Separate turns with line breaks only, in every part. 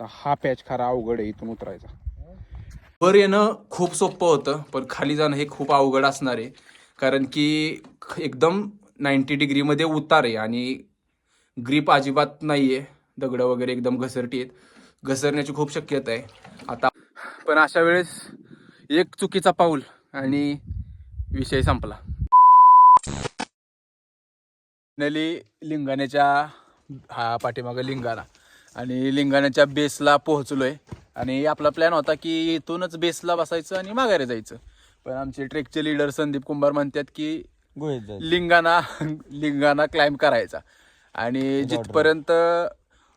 तर हा पॅच खरा अवघड आहे इथून उतरायचा.
वर येणं खूप सोपं होतं पण खाली जाणं हे खूप अवघड असणार आहे. कारण की एकदम नाईन्टी डिग्रीमध्ये उतार आहे आणि ग्रीप अजिबात नाही आहे दगडं वगैरे एकदम घसरटी आहेत. घसरण्याची खूप शक्यता आहे. आता पण अशा वेळेस एक चुकीचा पाऊल आणि विषय संपला. नली लिंगाण्याच्या हा पाठीमागं लिंगाणा. आणि लिंगाण्याच्या बेसला पोहोचलोय. आणि आपला प्लॅन होता की इथूनच बेसला बसायचं आणि माघारी जायचं. पण आमचे ट्रेकचे लीडर संदीप कुंभार म्हणतात की लिंगाणा लिंगाणा क्लाइंब करायचा. आणि जिथपर्यंत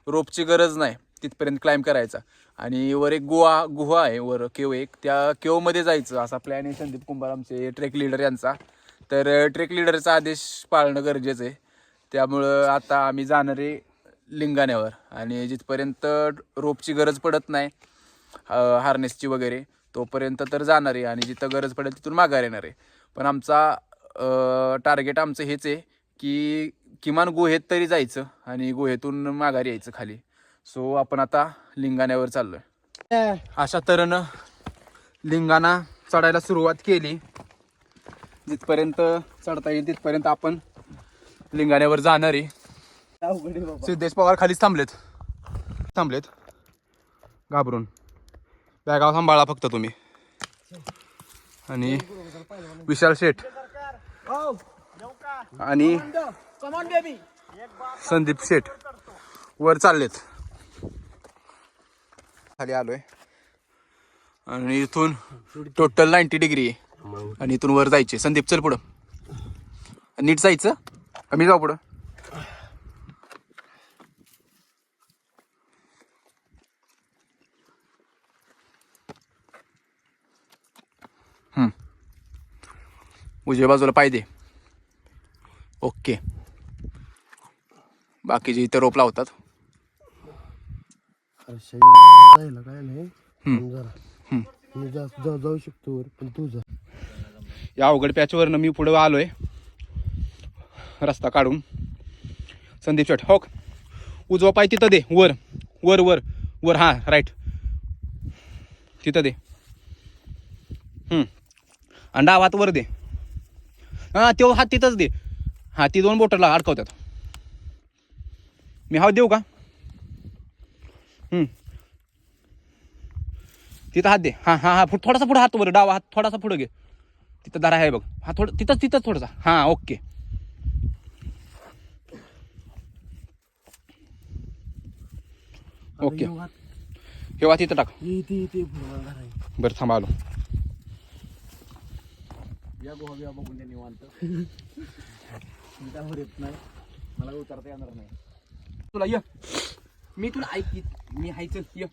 रोपची गरज नाही तिथपर्यंत क्लाइंब करायचा. आणि वर एक गुहा गुहा आहे वर केव एक त्या केवमध्ये जायचं असा प्लॅन आहे संदीप कुंभार आमचे ट्रेक लीडर यांचा. तर ट्रेक लीडरचा आदेश पाळणं गरजेचं आहे. त्यामुळं आता आम्ही जाणार आहे लिंगाण्यावर. आणि जिथपर्यंत रोपची गरज पडत नाही हार्नेसची वगैरे तोपर्यंत तर जाणार आहे आणि जिथं गरज पडेल तिथून माघार येणार. आहे पण आमचा टार्गेट आमचं हेच आहे की किमान गुहेत तरी जायचं आणि गुहेतून माघारी यायचं खाली. सो आपण आता लिंगाण्यावर चाललो आहे अशा तऱ्हेनं लिंगाणा चढायला सुरुवात केली. जिथपर्यंत चढता येईल तिथपर्यंत आपण लिंगाण्यावर जाणार. आहे सिद्धेश पवार खालीच थांबलेत. थांबलेत. घाबरून. बॅगाव सांभाळा फक्त तुम्ही. आणि विशाल शेठ. आणि संदीप शेठ. वर चाललेत. खाली आलोय. आणि इथून टोटल नाईन्टी डिग्री आहे आणि इथून वर जायचे. संदीप चल पुढं. नीट जायचं? आम्ही जाऊ पुढं. उजव्या बाजूला पाहिजे ओके. बाकीचे इथे रोप लावतात.
अरे शरीर जायला काय नाही?
हम्म.
जरा. मी जा जा- जाऊ शकतो वर पण तू जा.
या अवघड पॅचवरनं मी पुढे आलोय. रस्ता काढून. संदीप शेट हो. उजवा पाय तिथं दे वर. वर वर. वर हां राईट तिथं दे. हम्म. आणि डावा हात वर दे. हां तो हात तिथंच दे. हां ती दोन बोटरला अडकवतात. मी हात देऊ का. तिथं हात दे. हां हां हां थोडासा पुढं हात वर डावा हात थोडासा पुढं घे. तिथं दारा आहे बघ. हा थोडं तिथंच तिथंच थोडंसा. हां ओके. ओके. हे वा तिथं टाक. बरं थांबा आलो.
या गोहा बघून त्या निवांत? त्यावर येत नाही. मला उतरता येणार नाही.
तुला ये. मी तुला ऐक मी हाय चल ये.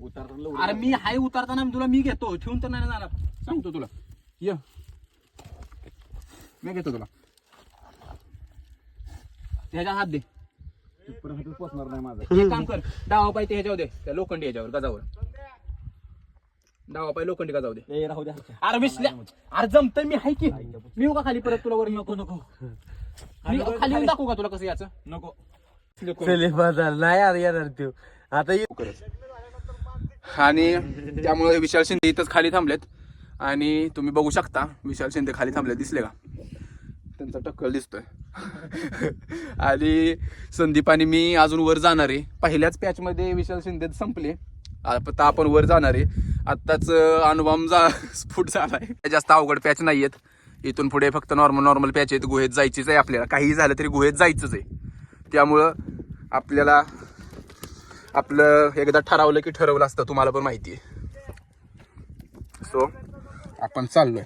उतरता
अरे मी हाय उतारताना तुला मी घेतो. ठेवून तर नाही जाणार. सांगतो तुला. ये. मी घेतो तुला. ह्याच्या हात दे.
हातच पोचणार नाही माझा.
एक काम कर. डावा ते ह्याच्यावर दे. त्या लोखंडी ह्याच्यावर गजावर. डावा पाय लोखंडी गजावर दे.
ए राहू द्या
अरे विसल्या. अरे जमत मी हाय की. मी येऊ का खाली परत तुला वर नको नको. मी खाली येऊन दाखवू का तुला कसं याचं? नको.
चले बाजार नाही यार येणार तू. आता ये.
आणि त्यामुळे विशाल शिंदे इथंच खाली थांबलेत. आणि तुम्ही बघू शकता विशाल शिंदे खाली थांबले दिसले का? त्यांचा टक्कल दिसतोय. आणि संदीप आणि मी अजून वर जाणार आहे. पहिल्याच पॅचमध्ये विशाल शिंदे संपले. आता आपण वर जाणार आहे. आत्ताच अनुभव जा स्फोट झालाय. जास्त अवघड पॅच नाही आहेत इथून पुढे फक्त नॉर्मल नॉर्मल पॅच आहेत. गुहेत जायचीच आहे आपल्याला. काहीही झालं तरी गुहेत जायचंच आहे. त्यामुळं आपल्याला आपलं एकदा ठरवलं की ठरवलं असतं. तुम्हाला पण माहिती आहे. सो आपण चाललोय.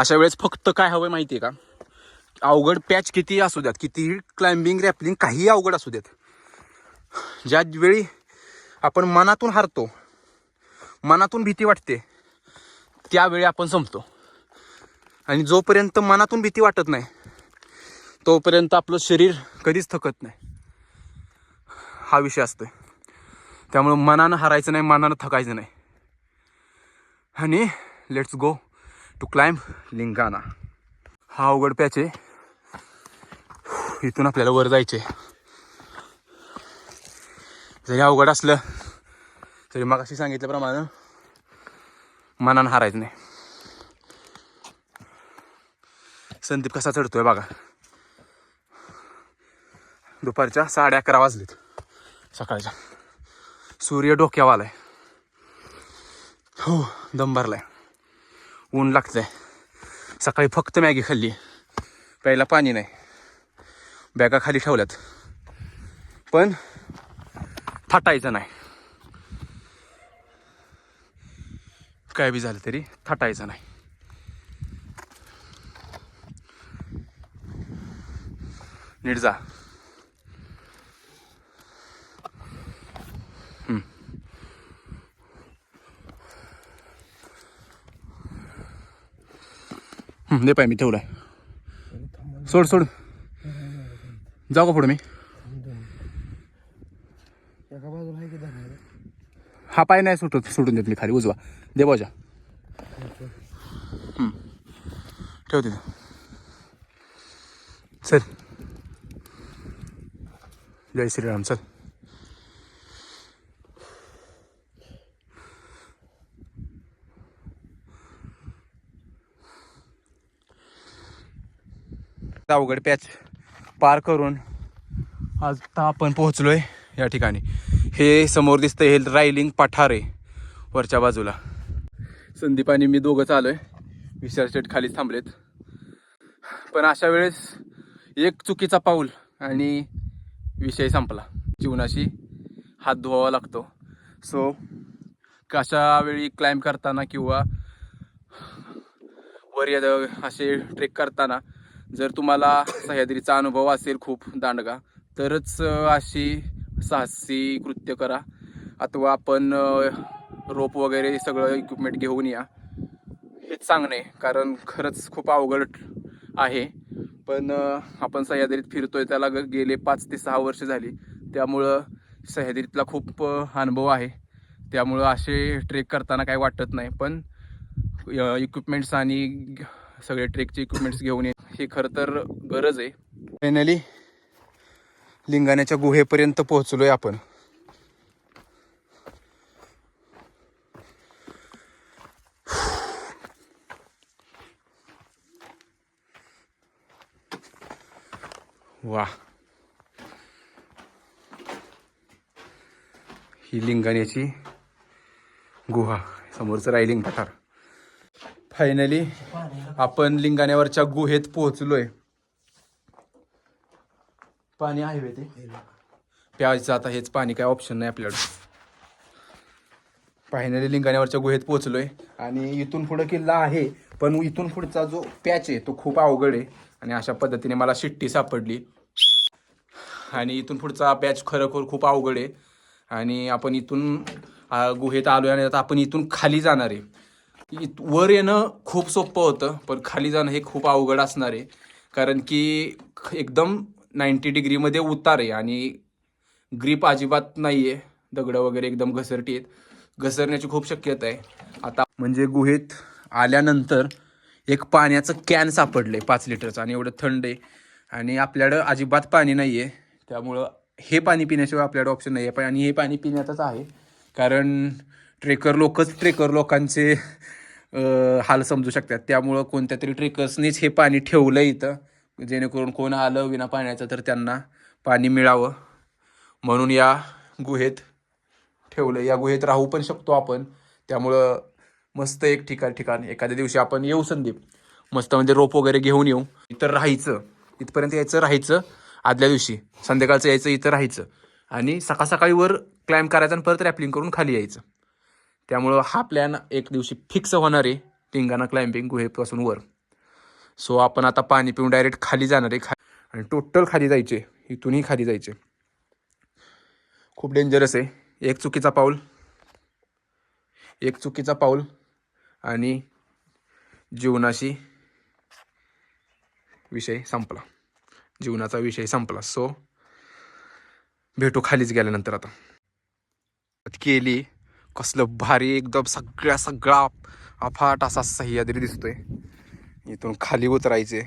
अशा वेळेस फक्त काय हवंय माहिती आहे का? अवघड पॅच कितीही असू द्यात कितीही क्लाइम्बिंग रॅपलिंग काहीही अवघड असू देत. ज्या वेळी आपण मनातून हारतो मनातून भीती वाटते त्यावेळी आपण संपतो. आणि जोपर्यंत मनातून भीती वाटत नाही तोपर्यंत आपलं शरीर कधीच थकत नाही. हा विषय असतोय. त्यामुळं मनानं हारायचं नाही मनानं थकायचं नाही. आणि let's go
to climb Lingana हा अवघड पॅच आहे. इथून आपल्याला वर जायचे जरी अवघड असलं तरी मग अशी सांगितल्याप्रमाणे मनानं हारायचं नाही. संदीप कसा चढतोय बघा. दुपारच्या साडे अकरा वाजलेत. सकाळच्या. सूर्य डोक्यावालाय हो दम भरलाय. ऊन लागतंय. सकाळी फक्त मॅगी खाल्ली. प्यायला पाणी नाही. बॅगा खाली ठेवल्यात. पण थाटायचं नाही. काय बी झालं तरी थाटायचं नाही. नीट जा. दे पाय मी ठेवलाय. सोड सोड. जाऊ का पुढे मी? हा पाय नाही सुटत सुटून देत मी खाली. उजवा. दे बाजा हम्म. ठेव तिथं. चल. जय श्रीराम चल. अवघड पॅच पार करून आता आपण पोहोचलोय या ठिकाणी. हे समोर दिसतं हे रायलिंग पठार आहे वरच्या बाजूला. संदीप आणि मी दोघंच आलोय विशाल शेट खालीच थांबलेत. पण अशा वेळेस एक चुकीचा पाऊल आणि विषय संपला. जीवनाशी हात धुवावा लागतो. सो अशा वेळी क्लाइंब करताना किंवा वर असे ट्रेक करताना जर तुम्हाला सह्याद्रीचा अनुभव असेल खूप दांडगा तरच अशी साहसी कृत्य करा. अथवा आपण रोप वगैरे सगळं इक्विपमेंट घेऊन या. हेच सांगणे कारण खरंच खूप अवघड आहे. पण आपण सह्याद्रीत फिरतोय त्याला ग- गेले पाच ते सहा वर्ष झाली. त्यामुळं सह्याद्रीतला खूप अनुभव आहे. त्यामुळं असे ट्रेक करताना काही वाटत नाही. पण इक्विपमेंट्स आणि सगळे ट्रेकचे इक्विपमेंट्स घेऊन ये. हे खरं तर गरज आहे. फायनली लिंगाण्याच्या गुहेपर्यंत पोहोचलोय आपण. वा. ही लिंगाण्याची गुहा. समोरचं रायलिंग पठार फायनली आपण लिंगाण्यावरच्या गुहेत पोहोचलोय. पाणी आहे ते. प्यायचं आता हेच पाणी काय ऑप्शन नाही आपल्याकडे. फायनली लिंगाण्यावरच्या गुहेत पोहोचलोय. आणि इथून पुढं किल्ला आहे पण इथून पुढचा जो पॅच आहे तो खूप अवघड आहे. आणि अशा पद्धतीने मला शिट्टी सापडली. आणि इथून पुढचा पॅच खरोखर खूप अवघड आहे. आणि आपण इथून गुहेत आलो आणि आता आपण इथून खाली जाणार आहे. वर येणं खूप सोपं होतं पण खाली जाणं हे खूप अवघड असणार आहे. कारण की एकदम नाईन्टी डिग्रीमध्ये उतार आहे आणि ग्रीप अजिबात नाही आहे दगडं वगैरे एकदम घसरटी आहेत. घसरण्याची खूप शक्यता आहे. आता म्हणजे गुहेत आल्यानंतर एक पाण्याचं कॅन सापडले पाच लिटरचं आणि एवढं थंड आहे. आणि आपल्याकडं अजिबात पाणी नाही आहे त्यामुळं हे पाणी पिण्याशिवाय आपल्याकडे ऑप्शन नाही आहे पण आणि हे पाणी पिण्याचंच आहे. कारण ट्रेकर लोकच ट्रेकर लोकांचे हाल समजू शकतात. त्यामुळं कोणत्या तरी ट्रेकर्सनीच हे पाणी ठेवलं इथं. जेणेकरून कोण आलं विना पाण्याचं तर त्यांना पाणी मिळावं. म्हणून या गुहेत ठेवलं. या गुहेत राहू पण शकतो आपण. त्यामुळं मस्त एक ठिकाण ठिकाण. एखाद्या दिवशी आपण येऊ संदीप. मस्त म्हणजे रोप वगैरे घेऊन येऊ. इथं राहायचं. इथपर्यंत यायचं राहायचं. आदल्या दिवशी. संध्याकाळचं यायचं इथं राहायचं. आणि सकाळ सकाळी वर क्लाइंब करायचं आणि परत रॅपलिंग करून खाली यायचं. त्यामुळं हा प्लॅन एक दिवशी फिक्स होणार आहे. टिंगाणा क्लाइम्बिंग गुहेपासून वर. सो आपण आता पाणी पिऊन डायरेक्ट खाली जाणार आहे. खा आणि टोटल खाली जायचे. इथूनही खाली जायचे. खूप डेंजरस आहे. एक चुकीचा पाऊल. एक चुकीचा पाऊल. आणि जीवनाशी विषय संपला. जीवनाचा विषय संपला. सो भेटू खालीच गेल्यानंतर आता. केली कसलं भारी एकदम सगळ्या सगळा अफाट असा सह्याद्री दिसतोय. इथून खाली उतरायचे.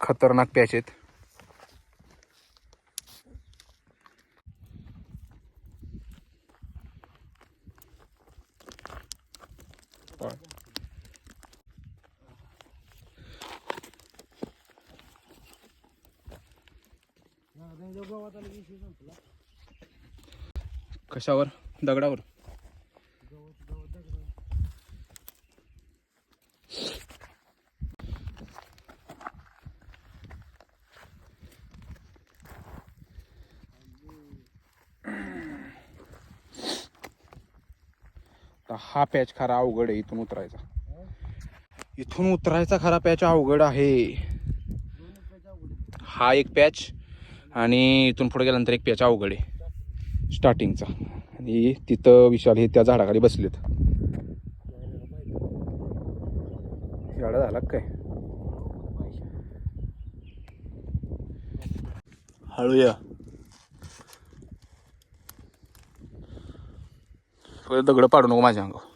खतरनाक पॅच आहेत. कशावर? दगडावर. हा पॅच खरा अवघड आहे इथून उतरायचा. इथून उतरायचा खरा पॅच अवघड आहे. हा एक पॅच आणि इथून पुढे गेल्यानंतर एक पॅच अवघड आहे. स्टार्टिंगचा. आणि तिथं विशाल हे त्या झाडाखाली बसलेत. शाळा झाला काय? हळूया. परत दगड पाडू नको माझ्या अंगावर.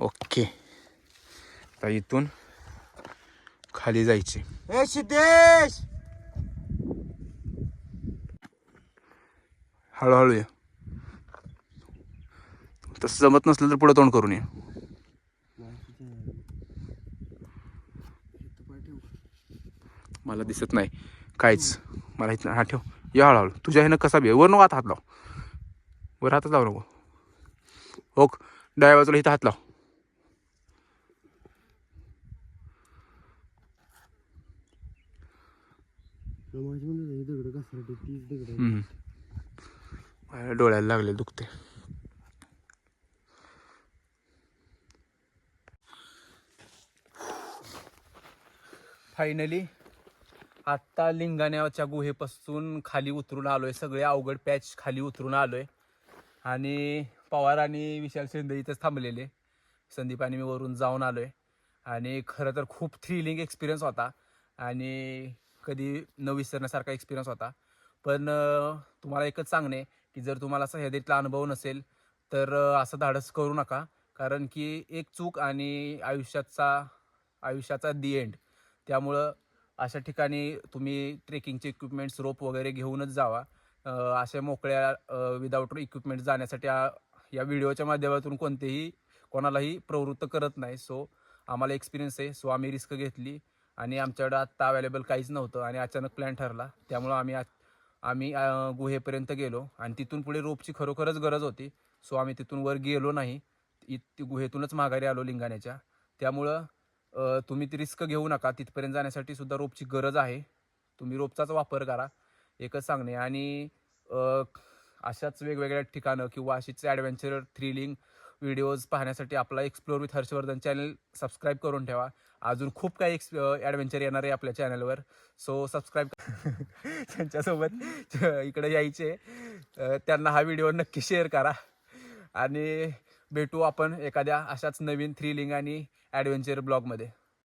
ओके. आता इथून खाली जायचे.
ए सिद्धेश!
हळूहळू ये. तसं जमत नसलं तर पुढे तोंड करून ये. मला दिसत नाही. काहीच. मला इथं हा ठेव. या हळूहळू. तुझ्या ह्यानं कसा बी वर नको आता हात लाव. वर हातच लाव नको. ओक. डाव्या बाजूला इथं हात लाव.
माझी दगड तीच दगड
माझ्या डोळ्याला लागले दुखते. फायनली आत्ता लिंगाण्याच्या गुहेपासून खाली उतरून आलोय. सगळे अवघड पॅच खाली उतरून आलोय. आणि पवार आणि विशाल शिंदे इथंच थांबलेले. संदीप आणि मी वरून जाऊन आलोय. आणि खरं तर खूप थ्रिलिंग एक्सपिरियन्स होता. आणि कधी न विसरण्यासारखा एक्सपिरियन्स होता. पण तुम्हाला एकच सांगणे की जर तुम्हाला सह्याद्रीतला अनुभव नसेल तर असं धाडस करू नका. कारण की एक चूक आणि आयुष्याचा आयुष्याचा दी एंड त्यामुळं अशा ठिकाणी तुम्ही ट्रेकिंगचे इक्विपमेंट्स रोप वगैरे घेऊनच जावा. अशा मोकळ्या विदाऊट इक्विपमेंट जाण्यासाठी या व्हिडिओच्या माध्यमातून कोणतेही कोणालाही प्रवृत्त करत नाही. सो आम्हाला एक्सपिरियन्स आहे. सो आम्ही रिस्क घेतली. आणि आमच्याकडं आत्ता अवेलेबल काहीच नव्हतं आणि अचानक प्लॅन ठरला. त्यामुळं आम्ही आम्ही गुहेपर्यंत गेलो. आणि तिथून पुढे रोपची खरोखरच गरज होती. सो आम्ही तिथून वर गेलो नाही. इत गुहेतूनच माघारी आलो लिंगाण्याच्या. त्यामुळं तुम्ही ती रिस्क घेऊ नका. तिथपर्यंत जाण्यासाठी सुद्धा रोपची गरज आहे. तुम्ही रोपचाच वापर करा. एकच सांगणे. आणि अशाच वेगवेगळ्या ठिकाणं किंवा अशीच ॲडव्हेंचर थ्रिलिंग व्हिडिओज पाहण्यासाठी आपला explore with Harshvardhan channel subscribe करून ठेवा. अजून खूप काही एक्स ॲडव्हेंचर येणार आहे आपल्या चॅनलवर सो सबस्क्राईब त्यांच्यासोबत इकडे यायचे. त्यांना हा व्हिडिओ नक्की शेअर करा. आणि भेटू आपण एखाद्या अशाच नवीन थ्रिलिंग आणि ॲडव्हेंचर ब्लॉगमध्ये